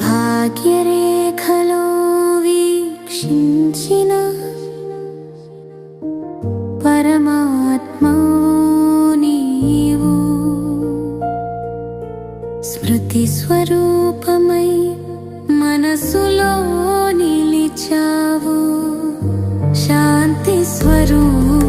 Bhagyare స్వరూపమై మనసులో నిలిచావు. శాంతి స్వరూప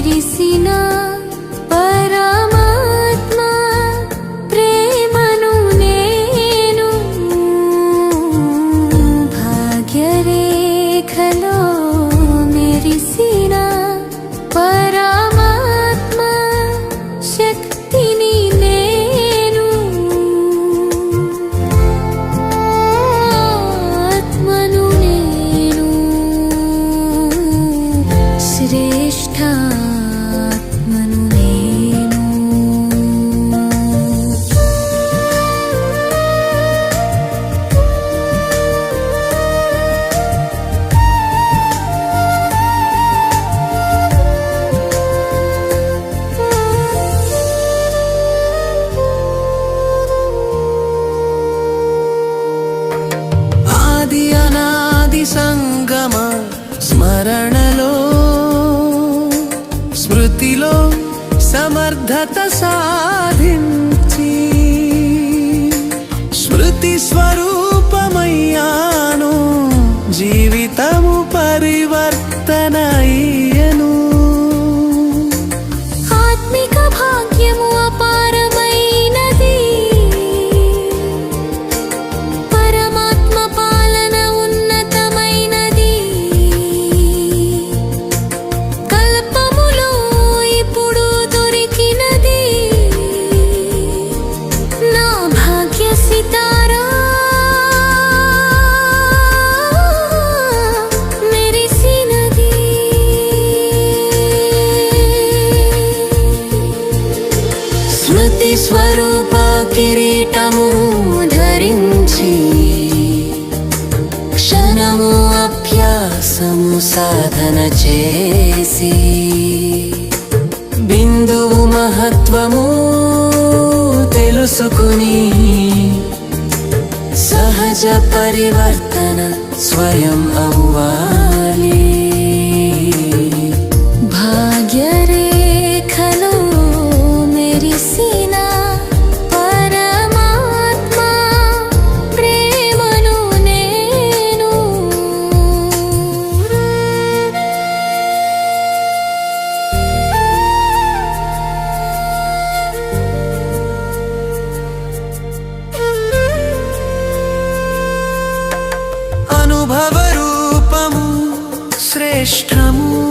তেরি സംഗ స్వరూప కిరీటము ధరించి క్షణము అభ్యాసము సాధన చేసి బిందువు మహత్వము తెలుసుకుని సహజ పరివర్తన స్వయం అవ్వా? estamos.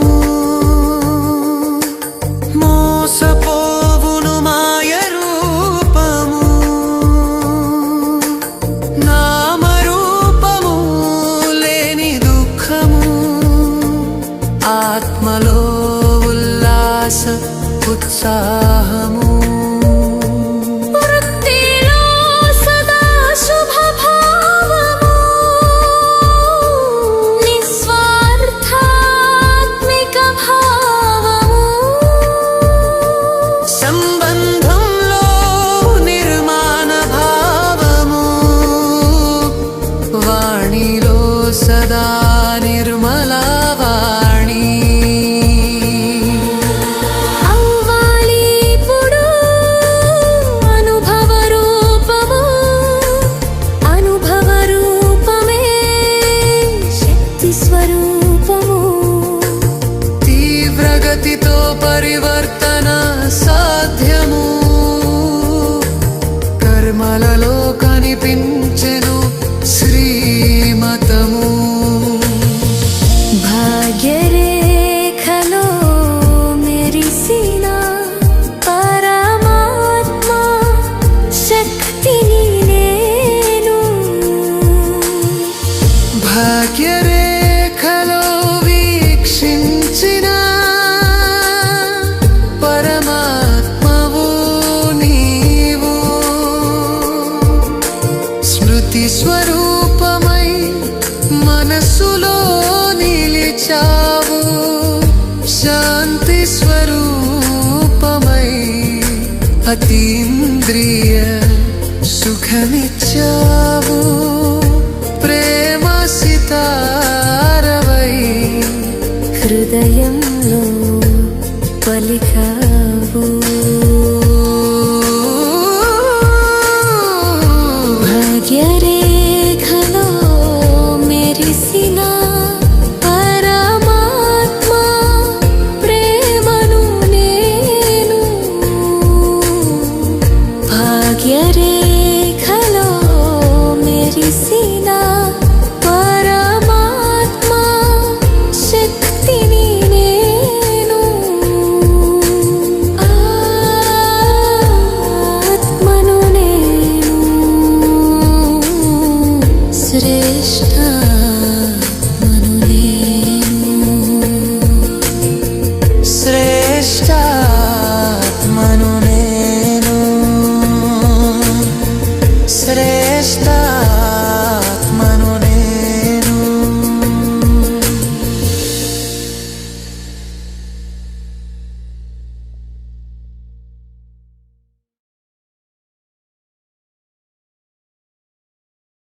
what are శక్తి స్వరూపమై మనసులో నిలిచావు. శాంతి స్వరూపమై అతీంద్రియ సుఖమిచ్చావు.